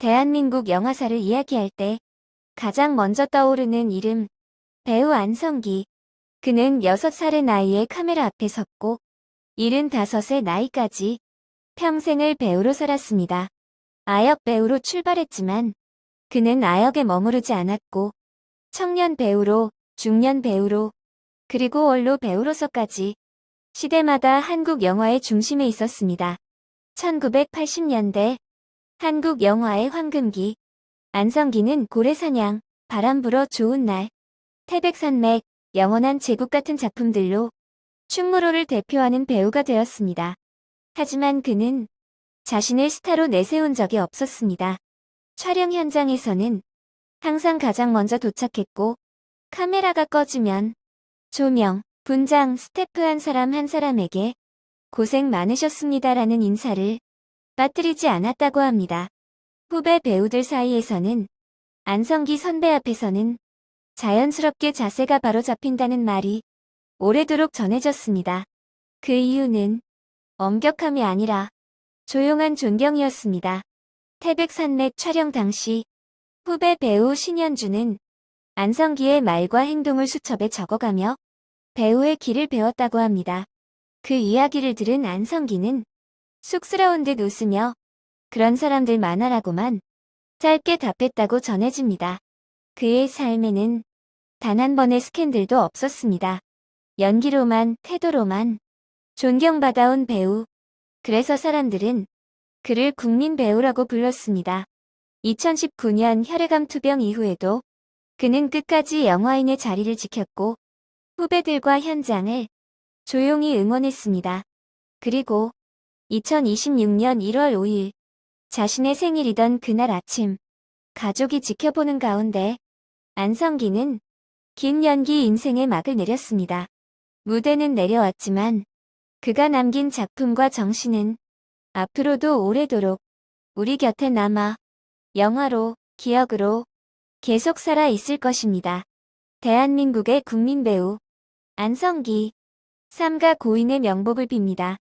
대한민국 영화사를 이야기할 때 가장 먼저 떠오르는 이름 배우 안성기. 그는 6살의 나이에 카메라 앞에 섰고 75의 나이까지 평생을 배우로 살았습니다. 아역 배우로 출발했지만 그는 아역에 머무르지 않았고 청년 배우로, 중년 배우로, 그리고 원로 배우로서까지 시대마다 한국 영화의 중심에 있었습니다. 1980년대 한국 영화의 황금기 안성기는 고래사냥, 바람 불어 좋은 날, 태백산맥, 영원한 제국 같은 작품들로 충무로를 대표하는 배우가 되었습니다. 하지만 그는 자신을 스타로 내세운 적이 없었습니다. 촬영 현장에서는 항상 가장 먼저 도착했고 카메라가 꺼지면 조명, 분장, 스태프 한 사람 한 사람에게 고생 많으셨습니다라는 인사를 빠뜨리지 않았다고 합니다. 후배 배우들 사이에서는 안성기 선배 앞에서는 자연스럽게 자세가 바로 잡힌다는 말이 오래도록 전해졌습니다. 그 이유는 엄격함이 아니라 조용한 존경이었습니다. 태백산맥 촬영 당시 후배 배우 신현주는 안성기의 말과 행동을 수첩에 적어가며 배우의 길을 배웠다고 합니다. 그 이야기를 들은 안성기는 쑥스러운 듯 웃으며 그런 사람들 많아라고만 짧게 답했다고 전해집니다. 그의 삶에는 단 한 번의 스캔들도 없었습니다. 연기로만, 태도로만 존경받아온 배우. 그래서 사람들은 그를 국민 배우라고 불렀습니다. 2019년 혈액암 투병 이후에도 그는 끝까지 영화인의 자리를 지켰고 후배들과 현장을 조용히 응원했습니다. 그리고 2026년 1월 5일 자신의 생일이던 그날 아침 가족이 지켜보는 가운데 안성기는 긴 연기 인생의 막을 내렸습니다. 무대는 내려왔지만 그가 남긴 작품과 정신은 앞으로도 오래도록 우리 곁에 남아 영화로, 기억으로 계속 살아 있을 것입니다. 대한민국의 국민 배우 안성기 삼가 고인의 명복을 빕니다.